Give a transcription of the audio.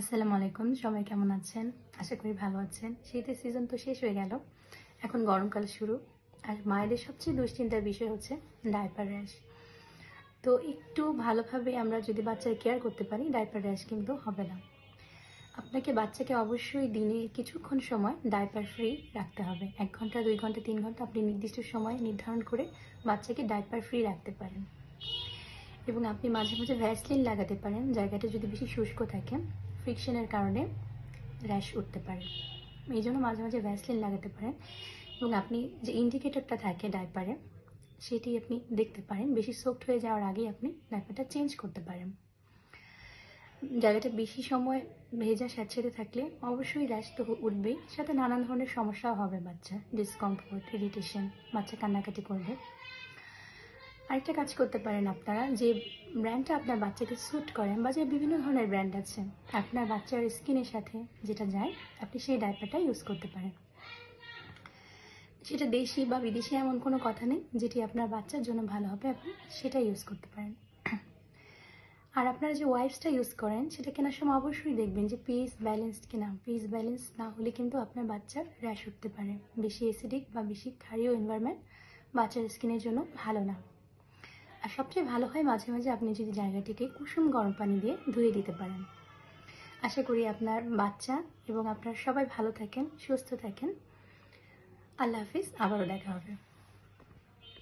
আসসালামু আলাইকুম, সবাই কেমন আছেন? আশা করি ভালো আছেন। শীতের সিজন তো শেষ হয়ে গেল। এখন গরমকাল শুরু। আর মায়েদের সবচেয়ে দুশ্চিন্তার বিষয় হচ্ছে ডাইপার র্যাশ তো একটু ভালোভাবে আমরা যদি বাচ্চার কেয়ার করতে পারি ডাইপার র্যাশ কিন্তু হবে না। আপনাকে বাচ্চাকে অবশ্যই দিনে কিছুক্ষণ সময় ডাইপার ফ্রি রাখতে হবে। এক ঘণ্টা, দুই ঘণ্টা, তিন ঘণ্টা আপনি নির্দিষ্ট সময় নির্ধারণ করে বাচ্চাকে ডাইপার ফ্রি রাখতে পারেন। এবং আপনি মাঝে মাঝে ভ্যাসলিন লাগাতে পারেন। জায়গাটা যদি বেশি শুষ্ক থাকে ফ্রিকশনের কারণে র্যাশ উঠতে পারে। এই জন্য মাঝে মাঝে ভ্যাসলিন লাগাতে পারেন এবং আপনি যে ইন্ডিকেটরটা থাকে ডাইপারে সেটি আপনি দেখতে পারেন। বেশি সোফট হয়ে যাওয়ার আগেই আপনি ডাইপারটা চেঞ্জ করতে পারেন। জায়গাটা বেশি সময় ভেজা স্যাঁতসেঁতে থাকলে অবশ্যই র্যাশ তো উঠবেই। সাথে নানান ধরনের সমস্যাও হবে বাচ্চা ডিসকমফোর্ট ইরিটেশন বাচ্চা কান্নাকাটি করবে আরেকটা কাজ করতে পারেন আপনারা, যে ব্র্যান্ডটা আপনার বাচ্চাকে স্যুট করেন বা যে বিভিন্ন ধরনের ব্র্যান্ড আছে, আপনার বাচ্চার স্কিনের সাথে যেটা যায়, আপনি সেই ডাইপারটা ইউজ করতে পারেন। সেটা দেশি বা বিদেশি এমন কোনো কথা নেই, যেটি আপনার বাচ্চার জন্য ভালো হবে, আপনি সেটা ইউজ করতে পারেন। আর আপনারা যে ওয়াইপসটা ইউজ করেন, সেটা কেনার সময় অবশ্যই দেখবেন যে পিস ব্যালেন্সড কিনা। পিস ব্যালেন্স না হলে কিন্তু আপনার বাচ্চার র্যাশ উঠতে পারে। বেশি অ্যাসিডিক বা বেশি ক্ষারীয় এনভায়রনমেন্ট বাচ্চার স্কিনের জন্য ভালো না। আর সবচেয়ে ভালো হয় মাঝে মাঝে আপনি যদি জায়গাটিকে কুসুম গরম পানি দিয়ে ধুয়ে দিতে পারেন। আশা করি আপনার বাচ্চা এবং আপনার সবাই ভালো থাকেন, সুস্থ থাকেন। আল্লাহ হাফিজ, আবারও দেখা হবে।